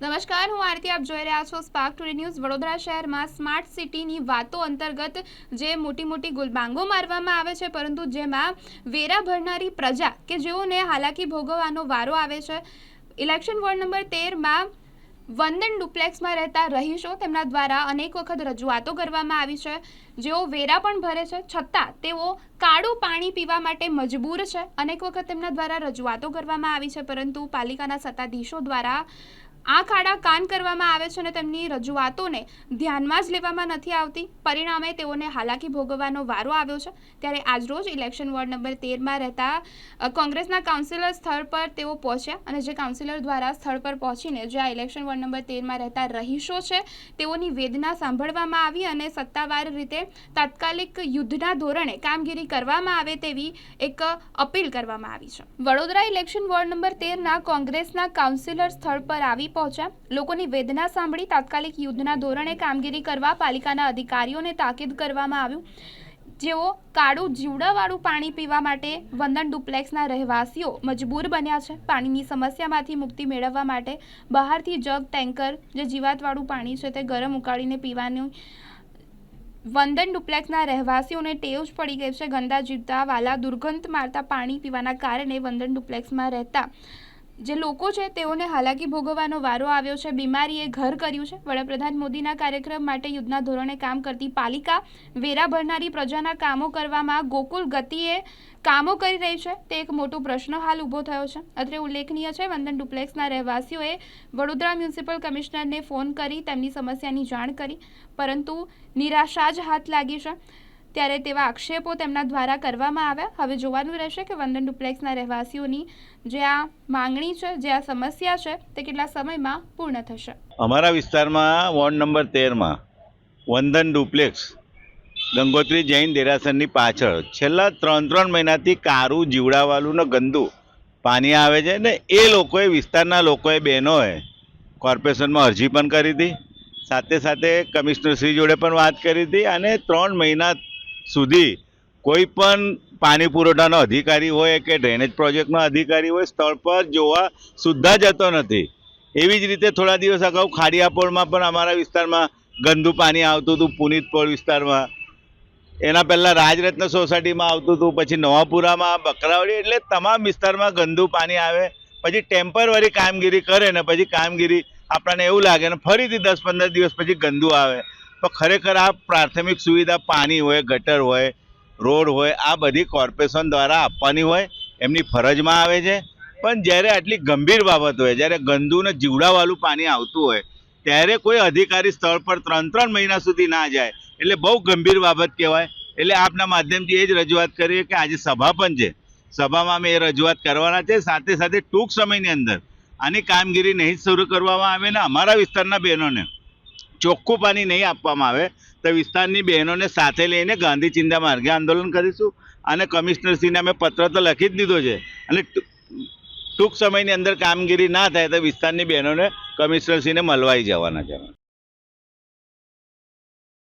નમસ્કાર, હું આરતી, આપ જોઈ રહ્યા છો સ્પાર્ક ટુડે ન્યૂઝ વડોદરા શહેરમાં સ્માર્ટ સિટીની વાતો અંતર્ગત જે મોટી મોટી ગુલબાંગો મારવામાં આવે છે, પરંતુ જેમાં વેરા ભરનારી પ્રજા કે જેઓને હાલાકી ભોગવવાનો વારો આવે છે ઇલેક્શન વોર્ડ નંબર તેરમાં વંદન ડુપ્લેક્સમાં રહેતા રહીશો, તેમના દ્વારા અનેક વખત રજૂઆતો કરવામાં આવી છે. જેઓ વેરા પણ ભરે છે, છતાં તેઓ કાળું પાણી પીવા માટે મજબૂર છે. અનેક વખત તેમના દ્વારા રજૂઆતો કરવામાં આવી છે, પરંતુ પાલિકાના સત્તાધીશો દ્વારા આંખ ખાડા કાન કરવામાં આવે છે અને તેમની રજૂઆતોને ધ્યાનમાં જ લેવામાં નથી આવતી. પરિણામે તેઓને હાલાકી ભોગવવાનો વારો આવ્યો છે. ત્યારે આજરોજ ઇલેક્શન વોર્ડ નંબર તેરમાં રહેતા કોંગ્રેસના કાઉન્સિલર સ્થળ પર તેઓ પહોંચ્યા અને જે કાઉન્સિલર દ્વારા સ્થળ પર પહોંચીને જે આ ઇલેક્શન વોર્ડ નંબર તેરમાં રહેતા રહીશો છે, તેઓની વેદના સાંભળવામાં આવી અને સત્તાવાર રીતે તાત્કાલિક યુદ્ધના ધોરણે કામગીરી કરવામાં આવે તેવી એક અપીલ કરવામાં આવી છે. વડોદરા ઇલેક્શન વોર્ડ નંબર તેરના કોંગ્રેસના કાઉન્સિલર સ્થળ પર આવી પહોંચ્યા. લોકોની વેદના સાંભળી તાત્કાલિક યુદ્ધના ધોરણે કામગીરી કરવા પાલિકાના અધિકારીઓને તાકીદ કરવામાં આવ્યું. જેઓ કાળું જીવડાવાળું પાણી પીવા માટે વંદન ડુપ્લેક્સના રહેવાસીઓ મજબૂર બન્યા છે. પાણીની સમસ્યામાંથી મુક્તિ મેળવવા માટે બહારથી જગ ટેન્કર જે જીવાતવાળું પાણી છે તે ગરમ ઉકાળીને પીવાનું વંદન ડુપ્લેક્સના રહેવાસીઓને ટેવ જ પડી ગઈ છે. ગંદા જીવતા વાલા દુર્ગંધ મારતા પાણી પીવાના કારણે વંદન ડુપ્લેક્સમાં રહેતા જે લોકો છે તેઓને હાલાકી ભોગવવાનો વારો આવ્યો છે, બીમારીએ ઘર કર્યું છે. વડાપ્રધાન મોદીના કાર્યક્રમ માટે યુદ્ધના ધોરણે કામ કરતી પાલિકા વેરા ભરનારી પ્રજાના કામો કરવામાં ગોકુલ ગતિએ કામો કરી રહી છે. તે એક મોટો પ્રશ્ન હાલ ઊભો થયો છે. અત્રે ઉલ્લેખનીય છે, વંદન ડુપ્લેક્સના રહેવાસીઓએ વડોદરા મ્યુનિસિપલ કમિશનરને ફોન કરી તેમની સમસ્યાની જાણ કરી, પરંતુ નિરાશા જ હાથ લાગી છે. ત્યારે તેવા આક્ષેપો તેમના દ્વારા કરવામાં આવ્યા. હવે જોવાનું રહેશે કે વંદન ડુપ્લેક્સના રહેવાસીઓની જે આ માંગણી છે, જે આ સમસ્યા છે, તે કેટલા સમયમાં પૂર્ણ થશે. અમારા વિસ્તારમાં વોર્ડ નંબર તેરમાં વંદન ડુપ્લેક્સ ગંગોત્રી જૈન દેરાસરની પાછળ છેલ્લા ત્રણ ત્રણ મહિનાથી કારું જીવડાવાલું ગંદુ પાણી આવે છે ને એ લોકોએ, વિસ્તારના લોકોએ, બહેનોએ કોર્પોરેશનમાં અરજી પણ કરી હતી. સાથે સાથે કમિશનરશ્રી જોડે પણ વાત કરી હતી અને ત્રણ મહિના સુધી કોઈ પણ પાણી પુરવઠાનો અધિકારી હોય કે ડ્રેનેજ પ્રોજેક્ટનો અધિકારી હોય, સ્થળ પર જોવા સુદ્ધા જતો નથી. એવી જ રીતે થોડા દિવસ અગાઉ ખાડિયાપોળમાં પણ અમારા વિસ્તારમાં ગંદુ પાણી આવતું હતું પુનિતપોળ વિસ્તારમાં. એના પહેલાં રાજરત્ન સોસાયટીમાં આવતું હતું, પછી નવાપુરામાં, બકરાવડી એટલે તમામ વિસ્તારમાં ગંદુ પાણી આવે, પછી ટેમ્પરરી કામગીરી કરે ને પછી કામગીરી આપણને એવું લાગે ને ફરીથી દસ પંદર દિવસ પછી ગંદુ આવે. તો ખરેખર આ પ્રાથમિક સુવિધા પાણી હોય, ગટર હોય, રોડ હોય, આ બધી કોર્પોરેશન દ્વારા આપવાની હોય, એમની ફરજમાં આવે છે. પણ જ્યારે આટલી ગંભીર બાબત હોય, જ્યારે ગંદુ ને જીવડાવાળું પાણી આવતું હોય, ત્યારે કોઈ અધિકારી સ્થળ પર ત્રણ ત્રણ મહિના સુધી ના જાય. એટલે બહુ ગંભીર બાબત કહેવાય. એટલે આપના માધ્યમથી એ જ રજૂઆત કરીએ કે આજે સભા પણ છે. સભામાં અમે એ રજૂઆત કરવાના છે. સાથે સાથે ટૂંક સમયની અંદર આની કામગીરી નહીં શરૂ કરવામાં આવે ને અમારા વિસ્તારના બહેનોને ચોખ્ખું પાણી નહીં આપવામાં આવે, તો વિસ્તારની બહેનોને સાથે લઈને ગાંધી ચિંતા માર્ગે આંદોલન કરીશું. અને કમિશનરશ્રીને અમે પત્ર તો લખી જ દીધો છે. અને ટૂંક સમયની અંદર કામગીરી ના થાય, તો વિસ્તારની બહેનોને કમિશનરશ્રીને મળવાઈ જવાના છે.